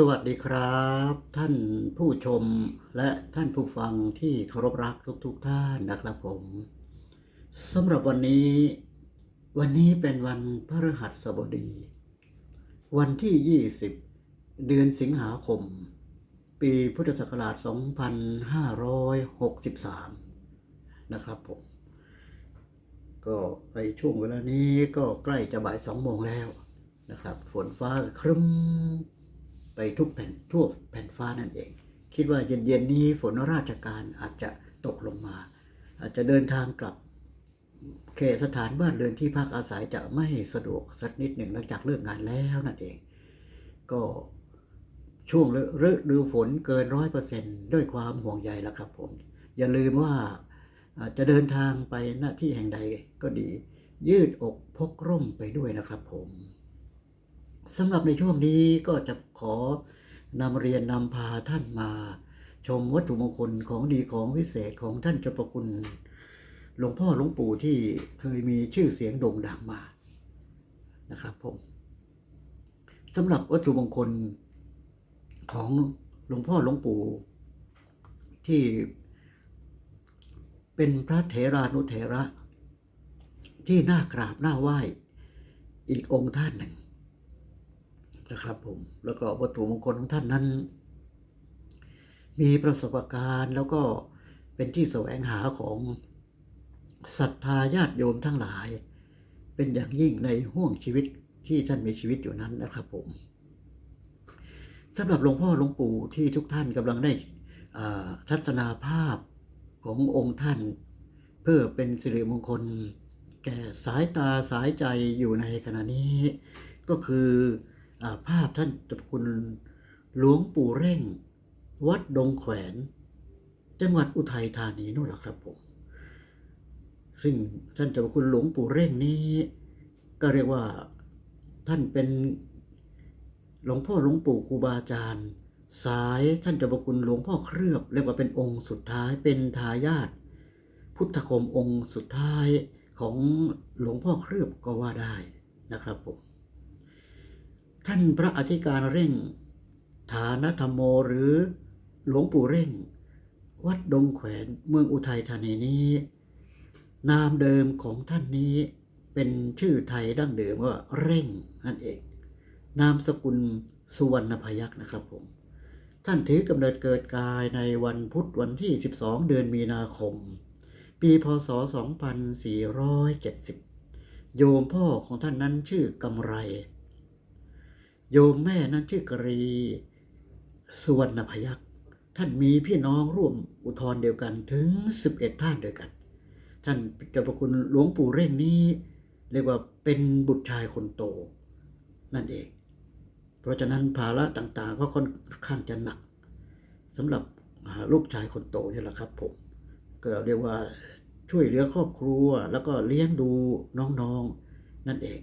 สวัสดีครับ ท่านผู้ชมและท่านผู้ฟังที่เคารพรักทุกๆทท่านนะครับผมสำหรับวันนี้ วันนี้เป็นวันพฤหัสบดี วันที่ 20 เดือนสิงหาคม ปีพุทธศักราช 2563 นะครับผม ก็ในช่วงเวลานี้ก็ใกล้จะบ่ายสองโมงแล้วนะครับ ฝนฟ้าครึ้ม ไปทุกแผ่นทั่วแผ่นฟ้านั่นเอง คิดว่าเย็นๆนี้ฝนราชการอาจจะตกลงมา อาจจะเดินทางกลับเขตสถานบ้านเรือนที่พักอาศัยจะไม่สะดวกสักนิดหนึ่งหลังจากเลิกงานแล้วนั่นเอง ก็ช่วงฤดูฝนเกินร้อยเปอร์เซนด้วยความห่วงใยแล้วครับผม อย่าลืมว่าจะเดินทางไปหน้าที่แห่งใดก็ดี ยืดอกพกร่มไปด้วยนะครับผม สำหรับในช่วงนี้ก็จะขอนำเรียนนำพาท่านมา ชมวัตถุมงคลของดีของวิเศษของท่านเจ้าประคุณหลวงพ่อหลวงปู่ที่เคยมีชื่อเสียงโด่งดังมานะครับผมสำหรับวัตถุมงคลของหลวงพ่อหลวงปู่ที่เป็นพระเถรานุเถระ ที่น่ากราบน่าไหว้อีกองค์ท่านหนึ่ง นะครับผม แล้วก็วัตถุมงคลของท่านนั้น มีประสบการณ์แล้วก็เป็นที่แสวงหาของศรัทธาญาติโยมทั้งหลาย เป็นอย่างยิ่งในห่วงชีวิตที่ท่านมีชีวิตอยู่นั้นนะครับผมสำหรับหลวงพ่อหลวงปู่ที่ทุกท่านกำลังได้ทัศนาภาพขององค์ท่าน เพื่อเป็นสิริมงคล แก่สายตาสายใจอยู่ในขณะนี้ ก็คือ ภาพท่านเจ้าคุณหลวงปู่เร่ง วัดดงแขวน จังหวัดอุทัยธานีนู่นแหละครับผม ซึ่งท่านเจ้าคุณหลวงปู่เร่งนี้ ก็เรียกว่าท่านเป็นหลวงพ่อหลวงปู่ครูบาอาจารย์ สายท่านเจ้าคุณหลวงพ่อเครือบเรียกว่าเป็นองค์สุดท้ายเป็นทายาทพุทธคมองค์สุดท้ายของหลวงพ่อเครือบก็ว่าได้นะครับผม ท่านพระอธิการเร่ง ฐานธรรมโมหรือหลวงปู่เร่ง วัดดงแขวนเมืองอุทัยธานีนี้ นามเดิมของท่านนี้เป็นชื่อไทยดั้งเดิมว่าเร่งนั่นเอง นามสกุลสุวรรณพยักษ์นะครับผม ท่านถือกำเนิดเกิดกายในวันพุธวันที่ 12 เดือนมีนาคม ปีพศ 2470 โยมพ่อของท่านนั้นชื่อกำไร โยมแม่นั้นชื่อกรีสุวรรณพยักท่านมีพี่น้องร่วมอุทธรเดียวกันถึง 11 ท่านด้วยกัน ท่านเจ้าประคุณหลวงปู่เร่งนี้เรียกว่าเป็นบุตรชายคนโต นั่นเอง เพราะฉะนั้นภาระต่างๆ ก็ค่อนข้างจะหนักสำหรับลูกชายคนโตนี่แหละครับผม ก็เรียกว่าช่วยเหลือครอบครัวแล้วก็เลี้ยงดูน้องๆนั่นเอง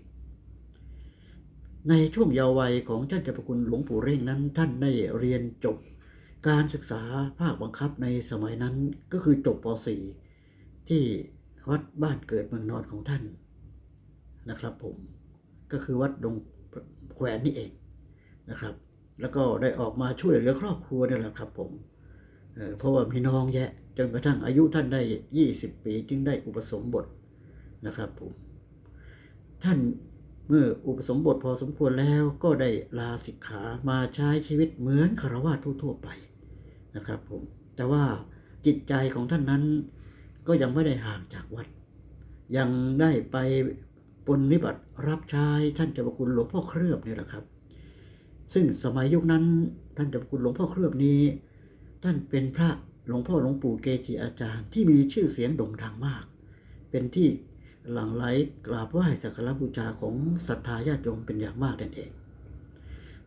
ในช่วงเยาว์วัยของท่านเจ้าประคุณหลวงปู่เร่งนั้น ท่านได้เรียนจบ การศึกษาภาคบังคับในสมัยนั้นก็คือจบป .4 ที่วัดบ้านเกิดเมืองนอนของท่านนะครับผมก็คือวัดดงแขวนนี่เองนะครับ แล้วก็ได้ออกมาช่วยเหลือครอบครัวนี่แหละครับผมเเพราะว่ามีน้องแยะจนกระทั่งอายุท่านได้ 20 ปีจึงได้อุปสมบทนะครับผมท่าน เมื่ออุปสมบทพอสมควรแล้วก็ได้ลาสิกขามาใช้ชีวิตเหมือนคารวะทั่วๆไปนะครับผมแต่ว่าจิตใจของท่านนั้นก็ยังไม่ได้ห่างจากวัด ยังได้ไปปนนิบัติรับใช้ท่านเจ้าคุณหลวงพ่อเครือบนี่แหละครับ ซึ่งสมัยยุคนั้นท่านเจ้าคุณหลวงพ่อเครือบนี้ ท่านเป็นพระหลวงพ่อหลวงปู่เกจิอาจารย์ที่มีชื่อเสียงโด่งดังมาก เป็นที่ หลั่งไหลกราบไหว้สักการบูชาของศรัทธาญาติโยมเป็นอย่างมากนั่นเอง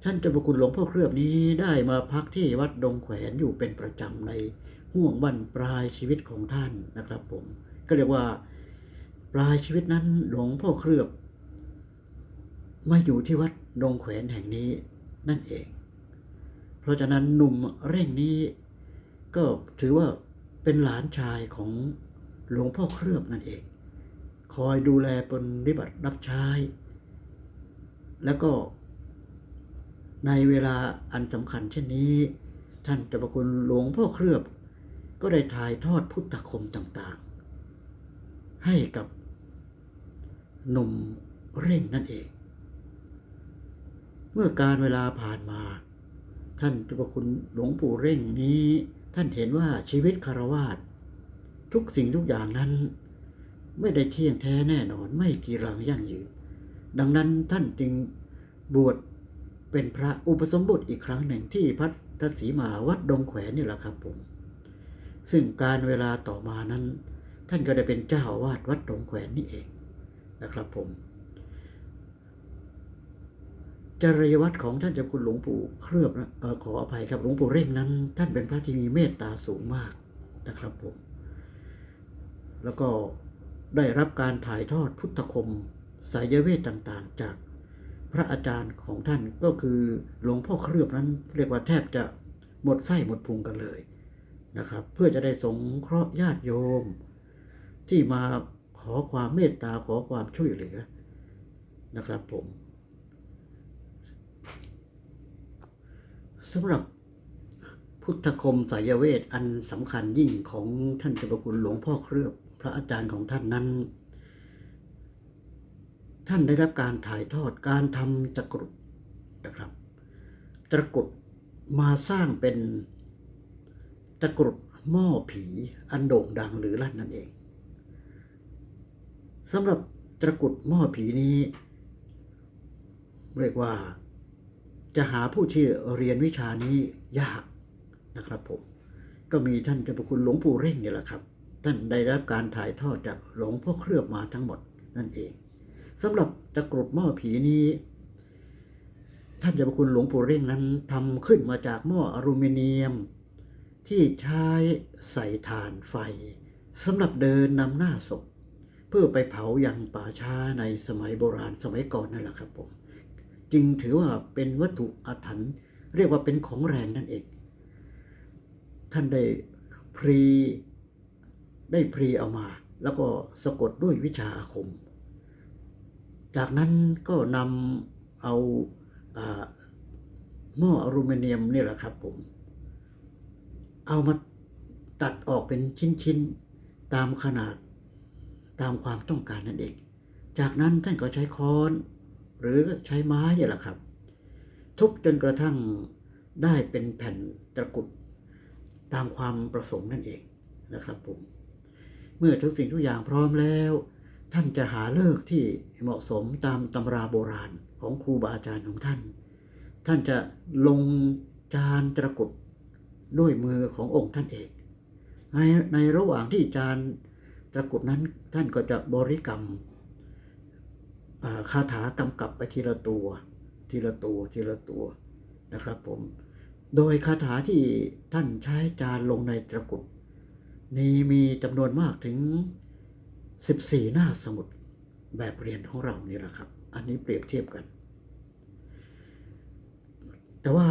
ท่านเจ้าพระคุณหลวงพ่อเครือบนี้ได้มาพักที่วัดดงแขวนอยู่เป็นประจำในห่วงบั้นปลายชีวิตของท่านนะครับ ผม ก็เรียกว่าปลายชีวิตนั้นหลวงพ่อเครือบมาอยู่ที่วัดดงแขวนแห่งนี้นั่นเอง เพราะฉะนั้นหนุ่มเร่งนี้ก็ถือว่าเป็นหลานชายของหลวงพ่อเครือบนั่นเอง คอยดูแลปฏิบัติรับใช้ แล้วก็ในเวลาอันสำคัญเช่นนี้ ท่านเจ้าพระคุณหลวงพ่อเคลือบ ก็ได้ถ่ายทอดพุทธคมต่างๆ ให้กับหนุ่มเร่งนั่นเอง เมื่อการเวลาผ่านมา ท่านเจ้าพระคุณหลวงปู่เร่งนี้ ท่านเห็นว่าชีวิตคารวาสทุกสิ่งทุกอย่างนั้น ไม่ได้เที่ยงแท้แน่นอน ไม่กีรังยั่งยืน ดังนั้นท่านจึงบวชเป็นพระอุปสมบทอีกครั้งหนึ่งที่พัทสีมาวัดดงแขวนนี่แหละครับผม ซึ่งการเวลาต่อมานั้น ท่านก็ได้เป็นเจ้าวาดวัดดงแขวนนี่เองนะครับผม จริยวัตรของท่านเจ้าคุณหลวงปู่เคลือบนะออขออภัยครับหลวงปู่เร่งนั้น ท่านเป็นพระที่มีเมตตาสูงมากนะครับผม แล้วก็ ได้รับการถ่ายทอดพุทธคม สายเวทต่างๆ จากพระอาจารย์ของท่านก็คือหลวงพ่อเคลือบนั้น เรียกว่าแทบจะหมดไส้หมดพุงกันเลยนะครับ เพื่อจะได้สงเคราะห์ญาติโยม ที่มาขอความเมตตาขอความช่วยเหลือนะครับผมสำหรับพุทธคมสายเวทอันสำคัญยิ่งของท่านเจ้าพระคุณหลวงพ่อเคลือบ ระอาจารย์ของท่านนั้น ท่านได้รับการถ่ายทอดการทำตะกรุดนะครับ ตะกรุดมาสร้างเป็นตะกรุดหม้อผีอันโด่งดังหรือลั่นนั่นเองสำหรับตะกรุดหม้อผีนี้ เรียกว่าจะหาผู้ที่เรียนวิชานี้ยากนะครับผม ก็มีท่านเจ้าพระคุณหลวงปู่เร่งเนี่ยแหละครับ ท่านได้รับการถ่ายทอดจากหลวงพ่อเคลือบมาทั้งหมดนั่นเองสำหรับตะกรุดหม้อผีนี้ ท่านเจ้าคุณหลวงปู่เร่งนั้นทำขึ้นมาจากหม้ออลูมิเนียม ที่ใช้ใส่ถ่านไฟสำหรับเดินนำหน้าศพ เพื่อไปเผายังป่าช้าในสมัยโบราณสมัยก่อนนั่นแหละครับผม จึงถือว่าเป็นวัตถุอาถรรพ์เรียกว่าเป็นของแรงนั่นเอง ท่านได้พรี ได้พรีเอามา แล้วก็สะกดด้วยวิชาอาคม จากนั้นก็นำเอาหม้ออลูมิเนียมนี่แหละครับผม เอามาตัดออกเป็นชิ้นๆ ตามขนาดตามความต้องการนั่นเอง จากนั้นท่านก็ใช้ค้อน หรือใช้ไม้เนี่ยแหละครับ ทุบจนกระทั่งได้เป็นแผ่นตะกุดตามความประสงค์นั่นเองนะครับผม เมื่อทุกสิ่งทุกอย่างพร้อมแล้ว ท่านจะหาเลิกที่เหมาะสมตามตำราโบราณของครูบาอาจารย์ของท่าน ท่านจะลงจานตะกรุดด้วยมือขององค์ท่านเอง ในในระหว่างที่จานตะกรุดนั้นท่านก็จะบริกรรมคาถากำกับไปทีละตัว ทีละตัวทีละตัวนะครับผม โดยคาถาที่ท่านใช้จานลงในตะกรุด นี้มีจำนวนมากถึง 14 หน้าสมุดแบบเรียนของเรานี่แหละครับ อันนี้เปรียบเทียบกัน แต่ว่า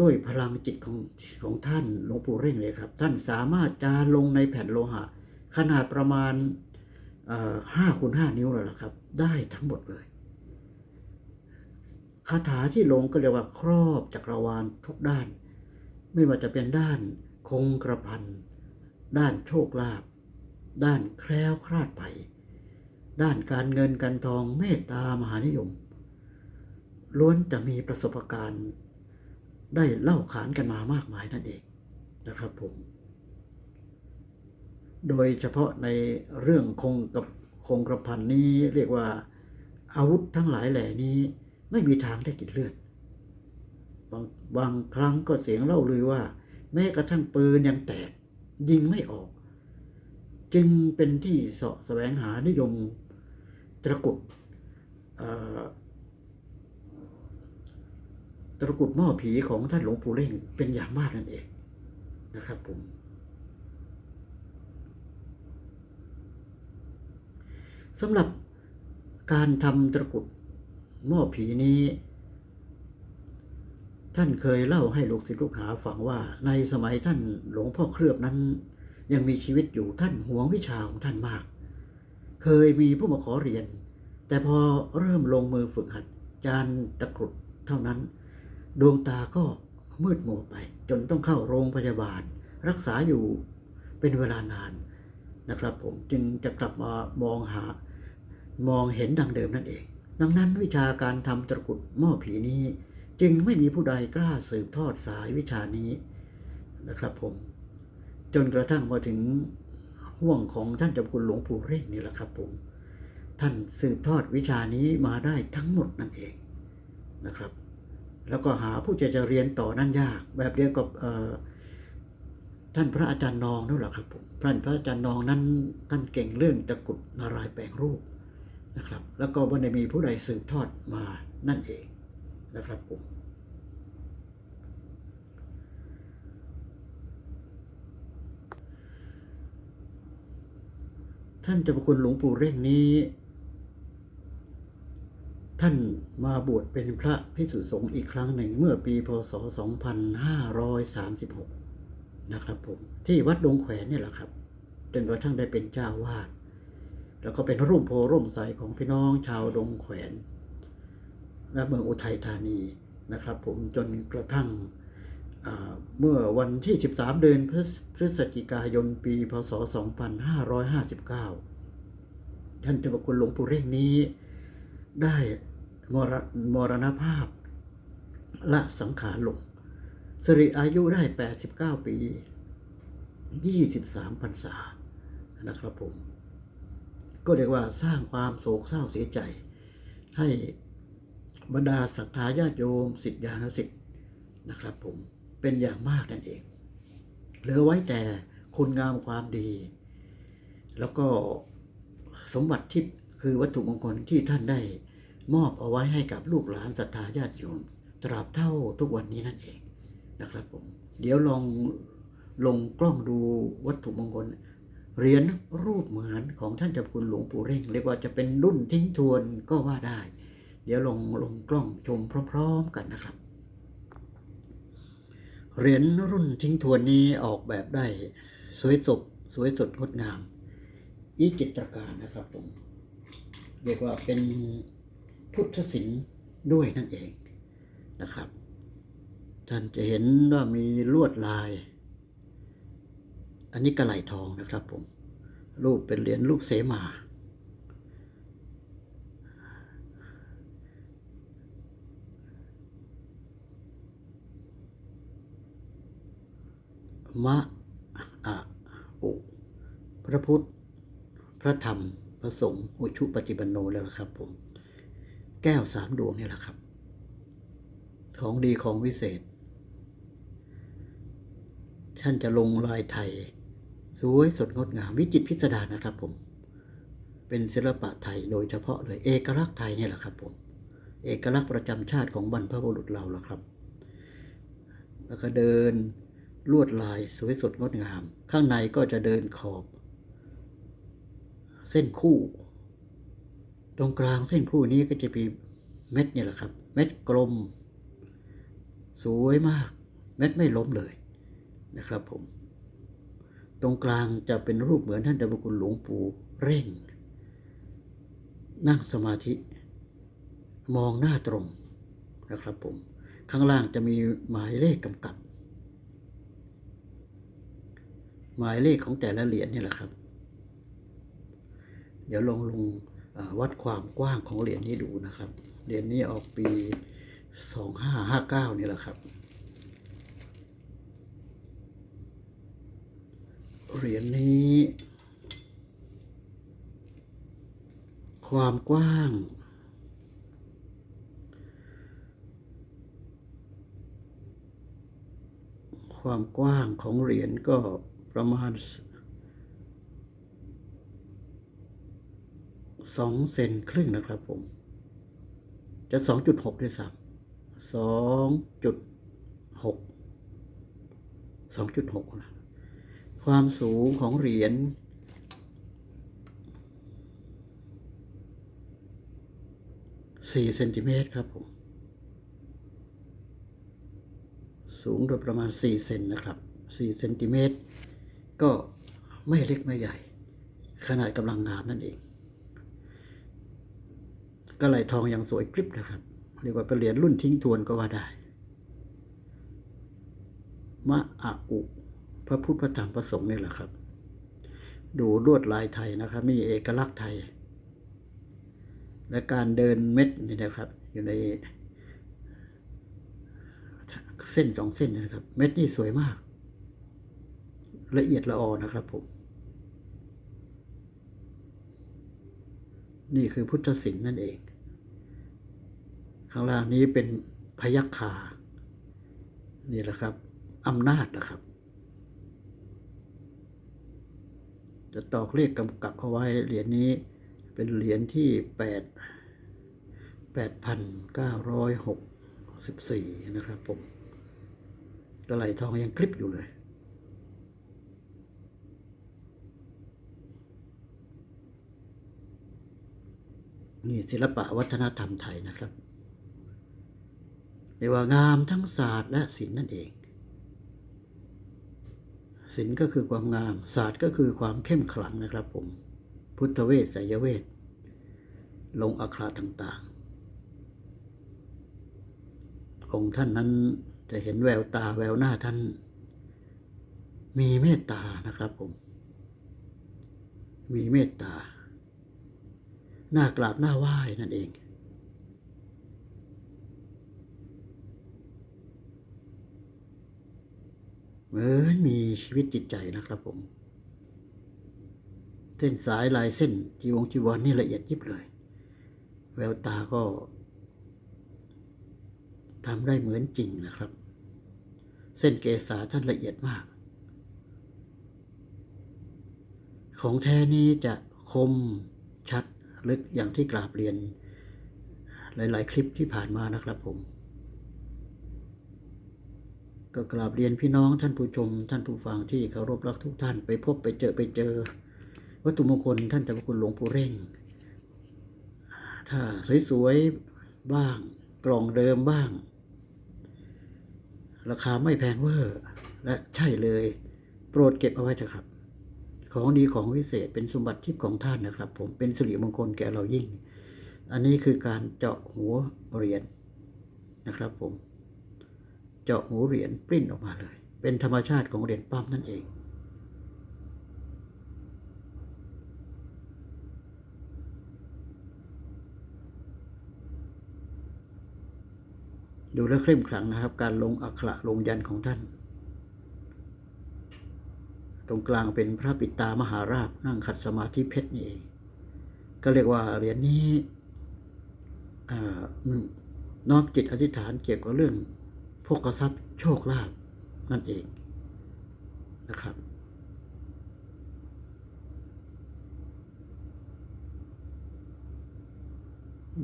ด้วยพลังจิตของของท่านหลวงปู่เร่งเลยครับ ท่านสามารถจาลงในแผ่นโลหะ ขนาดประมาณห้าคูณห้านิ้วเลยล่ะครับ ได้ทั้งหมดเลยคาถาที่ลงก็เรียกว่าครอบจักรวาลทุกด้าน ไม่ว่าจะเป็นด้าน คงกระพัน ด้านโชคลาภด้านแคล้วคลาดภัยด้านการเงินการทองเมตตามหานิยม ล้วนจะมีประสบการณ์ได้เล่าขานกันมามากมายนั่นเองนะครับผม โดยเฉพาะในเรื่องคงกับคงกระพันนี้เรียกว่าอาวุธทั้งหลายแหล่นี้ไม่มีทางได้กินเลือดบางบางครั้งก็เสียงเล่าลือว่า แม้กระทั่งปืนยังแตก ยิงไม่ออก จึงเป็นที่เสาะแสวงหานิยมตะกุดตะกุดหม้อผีของท่านหลวงปู่เล่งเป็นอย่างมากนั่นเองนะครับผมสำหรับการทำตะกุดหม้อผีนี้ ท่านเคยเล่าให้ลูกศิษย์ลูกหาฟังว่าในสมัยท่านหลวงพ่อเคลือบนั้น ยังมีชีวิตอยู่ท่านหวงวิชาของท่านมาก เคยมีผู้มาขอเรียน แต่พอเริ่มลงมือฝึกหัดจานตะกรุดเท่านั้น ดวงตาก็มืดมัวไป จนต้องเข้าโรงพยาบาล รักษาอยู่เป็นเวลานานนะครับ ผมจึงจะกลับมามองหามองเห็นดังเดิมนั่นเอง ดังนั้นวิชาการทำตะกรุดหม้อผีนี้ จึงไม่มีผู้ใดกล้าสืบทอดสายวิชานี้นะครับผม จนกระทั่งมาถึงห่วงของท่านจ้าคุณหลวงปู่เร่งนี่แหละครับผม ท่านสืบทอดวิชานี้มาได้ทั้งหมดนั่นเองนะครับ แล้วก็หาผู้จะจะเรียนต่อนั่นยาก แบบเดียวกับท่านพระอาจารย์นองนั่นแหละครับผมท่านพระอาจารย์นองนั้นท่านเก่งเรื่องตะกุดนารายณ์แปลงรูปนะครับ แล้วก็ไม่ได้มีผู้ใดสืบทอดมานั่นเอง นะครับผมท่านเจ้าคุณหลวงปู่เร่งนี้ ท่านมาบวชเป็นพระพิสุสงฆ์อีกครั้งหนึ่งเมื่อปีพศ 2536 นะครับผม ที่วัดดงแขวนเนี่ยแหละครับจนกระทั่งได้เป็นเจ้าวาด แล้วก็เป็นร่มโพร่มใสของพี่น้องชาวดงแขวน และเมืองอุทัยธานีนะครับ ผมจนกระทั่งเมื่อวันที่ 13 เดือนพฤศจิกายนปี พศ 2559 ท่านเจ้าคุณหลวงปู่เร่งนี้ได้มรมรณภาพละสังขารลงสิริอายุได้ 89 ปี 23พรรษานะครับผม ก็เรียกว่าสร้างความโศกเศร้าเสียใจให้ บรรดาศรัทธาญาติโยมสิทธิานุสิทธิ์นะครับ ผมเป็นอย่างมากนั่นเองเหลือไว้แต่คุณงามความดี แล้วก็สมบัติที่คือวัตถุมงคลที่ท่านได้ มอบเอาไว้ให้กับลูกหลานศรัทธาญาติโยมตราบเท่าทุกวันนี้นั่นเองนะครับผมเดี๋ยวลองลงกล้องดูวัตถุมงคลเหรียญรูปเหมือนของท่านเจ้าคุณหลวงปู่เร่ง เรียกว่าจะเป็นรุ่นทิ้งทวนก็ว่าได้ ดี๋ยวลงลงกล้องชมพร้อมๆกันนะครับ เหรียญรุ่นทิ้งทวนนี้ออกแบบได้สวยสดสวยสดงดงาม อีจิตรการนะครับผมเรียกว่าเป็นพุทธศิลป์ด้วยนั่นเองนะครับ ท่านจะเห็นว่ามีลวดลาย อันนี้กระไหลทองนะครับผมรูปเป็นเหรียญลูกเสมา มะอะอุพระพุทธ พระธรรม พระสงฆ์อุชุปฏิบันโนแล้วล่ะครับผม แก้วสามดวงนี่แหละครับ ของดีของวิเศษ ท่านจะลงลายไทย สวยสดงดงามวิจิตพิสดารนะครับผม เป็นศิลปะไทยโดยเฉพาะเลยเอกลักษณ์ไทยนี่แหละครับผม เอกลักษณ์ประจำชาติของบรรพบุรุษเราละครับ แล้วก็เดิน ลวดลายสวยสดงดงาม ข้างในก็จะเดินขอบ เส้นคู่ ตรงกลางเส้นคู่นี้ก็จะมีเม็ดนี่แหละครับ เม็ดกลม สวยมาก เม็ดไม่ล้มเลยนะครับผม ตรงกลางจะเป็นรูปเหมือนท่านเจ้าคุณหลวงปู่เร่ง นั่งสมาธิ มองหน้าตรงนะครับผม ข้างล่างจะมีหมายเลขกำกับ หมายเลขของแต่ละเหรียญนี่แหละครับ เดี๋ยวลองลงวัดความกว้างของเหรียญนี้ดูนะครับ เหรียญนี้ออกปี 2559 นี่แหละครับ เหรียญนี้ ความกว้างความกว้างของเหรียญก็ ประมาณสองเซนครึ่งนะครับผม จะสองจุดหกด้วยซ้ำสองจุดหกสองจุดหกนะความสูงของเหรียญสี่เซนติเมตรครับผม สูงโดยประมาณสี่เซนนะครับสี่เซนติเมตร ก็ไม่เล็กไม่ใหญ่ ขนาดกำลังงามนั่นเองก็ไหลทองยังสวยกริบนะครับเรียกว่าเป็นเหรียญรุ่นทิ้งทวนก็ว่าได้ มะอะอุ พระพุทธพระธรรมพระสงฆ์นี่แหละครับ ดูลวดลายไทยนะครับนี่เอกลักษณ์ไทย และการเดินเม็ดนี่นะครับ อยู่ใน เส้นสองเส้นนะครับ เม็ดนี่สวยมาก ละเอียดละออนะครับผม นี่คือพุทธศิลป์นั่นเอง ข้างล่างนี้เป็นพยัคฆานี่แหละครับอำนาจนะครับ จะตอกเลขกำกับเอาไว้เหรียญนี้เป็นเหรียญที่แปดแปดพันเก้าร้อยหกสิบสี่นะครับผมกระไหลทองยังคลิปอยู่เลย นี่ศิลปะวัฒนธรรมไทยนะครับเรียกว่างามทั้งศาสตร์และศิลป์นั่นเอง ศิลป์ก็คือความงาม ศาสตร์ก็คือความเข้มขลังนะครับผม พุทธเวทไสยเวท ลงอักขระต่างๆ องค์ท่านนั้นจะเห็นแววตาแววหน้าท่าน มีเมตตานะครับผม มีเมตตา หน้ากราบหน้าไหว้นั่นเอง เหมือนมีชีวิตจิตใจนะครับผม เส้นสายลายเส้นจีวงจีวรนนี่ละเอียดยิบเลย แววตาก็ทำได้เหมือนจริงนะครับ เส้นเกษาท่านละเอียดมาก ของแท้นี้จะคมชัด ลึกอย่างที่กราบเรียนหลาย ๆ คลิปที่ผ่านมานะครับผม ก็กราบเรียนพี่น้องท่านผู้ชม ท่านผู้ฟังที่เคารพรักทุกท่านไปพบไปเจอไปเจอ วัตถุมงคลท่านเจ้าพระคุณหลวงปู่เร่ง ถ้าสวย ๆ บ้าง กล่องเดิมบ้าง ราคาไม่แพงเวอร์และใช่เลย โปรดเก็บเอาไว้เถอะครับ ของดีของวิเศษ เป็นสมบัติทิพย์ของท่านนะครับ ผมเป็นสิริมงคลแก่เรายิ่ง อันนี้คือการเจาะหัวเหรียญนะครับผม เจาะหูเหรียญปริ้นออกมาเลย เป็นธรรมชาติของเหรียญปั๊มนั่นเองดูแล้วเคร่งขลังนะครับ การลงอักขระลงยันของท่าน ตรงกลางเป็นพระปิตามหาราชนั่งขัดสมาธิเพชรนี่เอง ก็เรียกว่าเหรียญนี้น้อมจิตอธิษฐานเกี่ยวกับเรื่องพกกทรัพย์โชคลาภนั่นเองนะครับ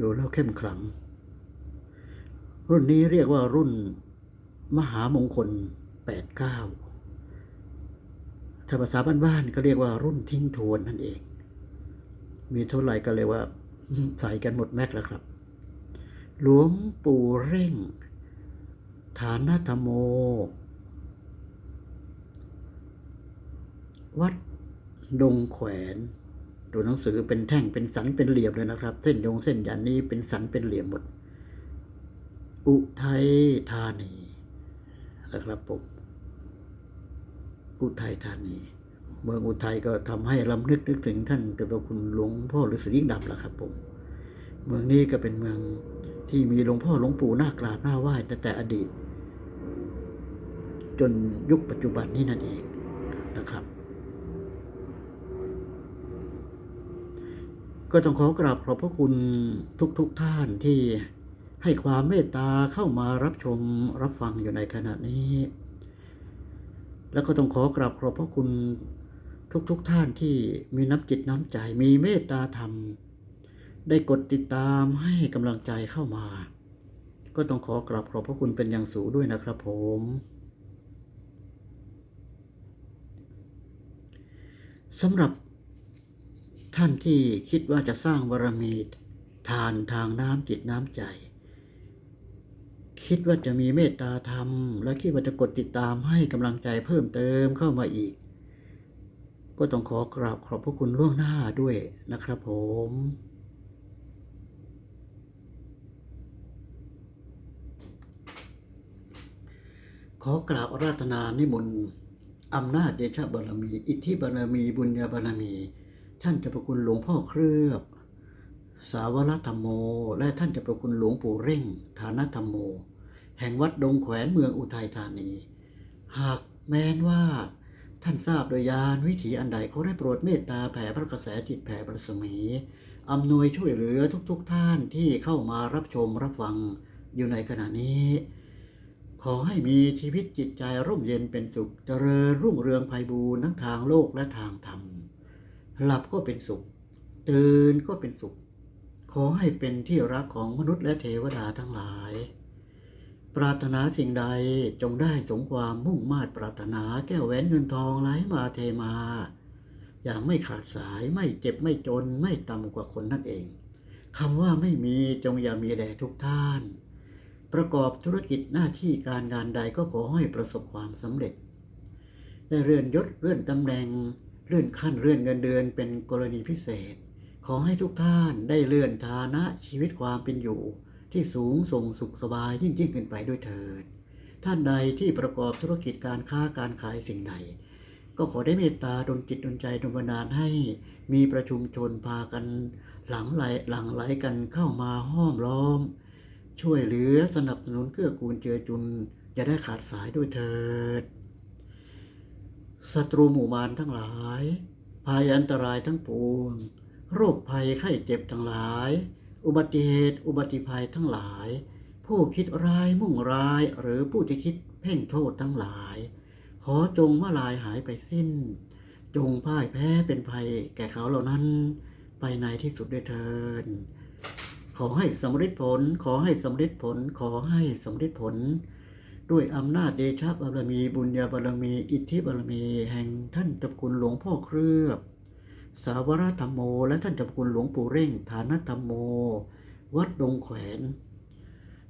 ดูแล้วเข้มขลัง รุ่นนี้เรียกว่ารุ่นมหามงคล 89 ถ้าภาษาบ้านๆก็เรียกว่ารุ่นทิ้งทวนนั่นเอง มีเท่าไหร่ก็เลยว่า ใส่กันหมดแม็กแล้วครับ หลวงปู่เร่ง ฐานธรรมโม วัดดงแขวนตัวหนังสือเป็นแท่งเป็นสันเป็นเหลี่ยมเลยนะครับ เส้นยงเส้นยันนี้เป็นสันเป็นเหลี่ยมหมด อุทัยธานีนะครับผม อุทัยธานี เมืองอุทัยก็ทำให้ลำนึกนึกถึงท่านเจ้าคุณหลวงพ่อฤาษียิ่งดำแล้วครับผมเมืองนี้ก็เป็นเมืองที่มีหลวงพ่อหลวงปู่น่ากราบน่าไหว้แต่แต่อดีต จนยุคปัจจุบันนี้นั่นเองนะครับ ก็ต้องขอกราบขอบพระคุณทุกๆทท่านที่ให้ความเมตตาเข้ามารับชมรับฟังอยู่ในขณะนี้ แล้วก็ต้องขอกราบขอบพระคุณทุกๆทท่านที่มีน้ำจิตน้ำใจ มีเมตตาธรรม ได้กดติดตามให้กำลังใจเข้ามา ก็ต้องขอกราบขอบพระคุณเป็นอย่างสูงด้วยนะครับผม สำหรับท่านที่คิดว่าจะสร้างบารมีทานทางน้ำจิตน้ำใจ คิดว่าจะมีเมตตาธรรม และคิดว่าจะกดติดตามให้กำลังใจเพิ่มเติมเข้ามาอีก ก็ต้องขอกราบขอบพระคุณล่วงหน้าด้วยนะครับผมขอกราบราตนานิมนต์อำนาจเดชะบารมี อิทธิบารมี บุญญาบารมี ท่านจะประคุณหลวงพ่อเครือบ สาวรธรรมโม และท่านจะประคุณหลวงปู่เร่ง ฐานธรรมโม แห่งวัดดงแขวนเมืองอุทัยธานี หากแม้นว่า ท่านทราบโดยยานวิถีอันใดเขอได้โปรดเมตตาแผ่พระกระแสจิตแผ่ประสมีอำนวยช่วยเหลือทุกๆทท่านที่เข้ามารับชมรับฟังอยู่ในขณะนี้ ขอให้มีชีวิตจิตใจร่มเย็นเป็นสุข เจริญรุ่งเรืองไพบูรณ์ทั้งทางโลกและทางธรรม หลับก็เป็นสุข ตื่นก็เป็นสุข ขอให้เป็นที่รักของมนุษย์และเทวดาทั้งหลาย ปรารถนาสิ่งใดจงได้สมความมุ่งมา่ปรารถนาแก้วแหวนเงินทองไหลมาเทมา อย่างไม่ขาดสายไม่เจ็บไม่จนไม่ต่ำกว่าคนนั่นเองคำว่าไม่มีจงอย่ามีแด่ทุกท่าน ประกอบธุรกิจหน้าที่การงานใดก็ขอให้ประสบความสำเร็จได้เลื่อนยศเลื่อนตำแหน่งเลื่อนขั้นเลื่อนเงินเดือนเป็นกรณีพิเศษ ขอให้ทุกท่านได้เลื่อนฐานะชีวิตความเป็นอยู่ ที่สูงส่งสุขสบายยิ่งยิ่งขึ้นไปด้วยเถิด ท่านใดที่ประกอบธุรกิจการค้าการขายสิ่งใด ก็ขอได้เมตตาดลจิตดลใจดลบันดาลให้มีประชุมชนพากันหลังไหลหลังไหลกันเข้ามาห้อมล้อม ช่วยเหลือสนับสนุนเกื้อกูลเจือจุนอย่าได้ขาดสายด้วยเถิดศัตรูหมู่มารทั้งหลาย ภัยอันตรายทั้งปวง โรคภัยไข้เจ็บทั้งหลาย อุบัติเหตุอุบัติภัยทั้งหลาย ผู้คิดร้ายมุ่งร้ายหรือผู้ที่คิดเพ่งโทษทั้งหลาย ขอจงมาลายหายไปสิ้น จงพ่ายแพ้เป็นภัยแก่เขาเหล่านั้น ไปในที่สุดด้วยเถิดขอให้สำเร็จผล ขอให้สำเร็จผล ขอให้สำเร็จผล ด้วยอำนาจเดชะบารมี บุญญาบารมี อิทธิบารมี แห่งท่านเจ้าคุณหลวงพ่อเครือบ สาวรธรรมโม และท่านเจ้าคุณหลวงปู่เร่ง ฐานธรรมโม วัดดงแขวน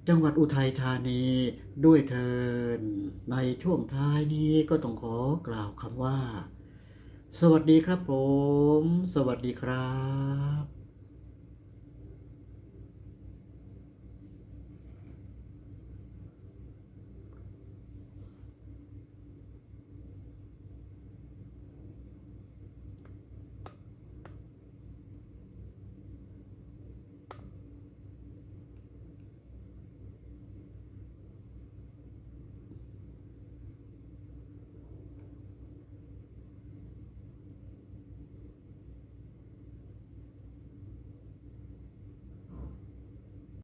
จังหวัดอุทัยธานีด้วยเทิน ในช่วงท้ายนี้ก็ต้องขอกล่าวคำว่า สวัสดีครับผม สวัสดีครับ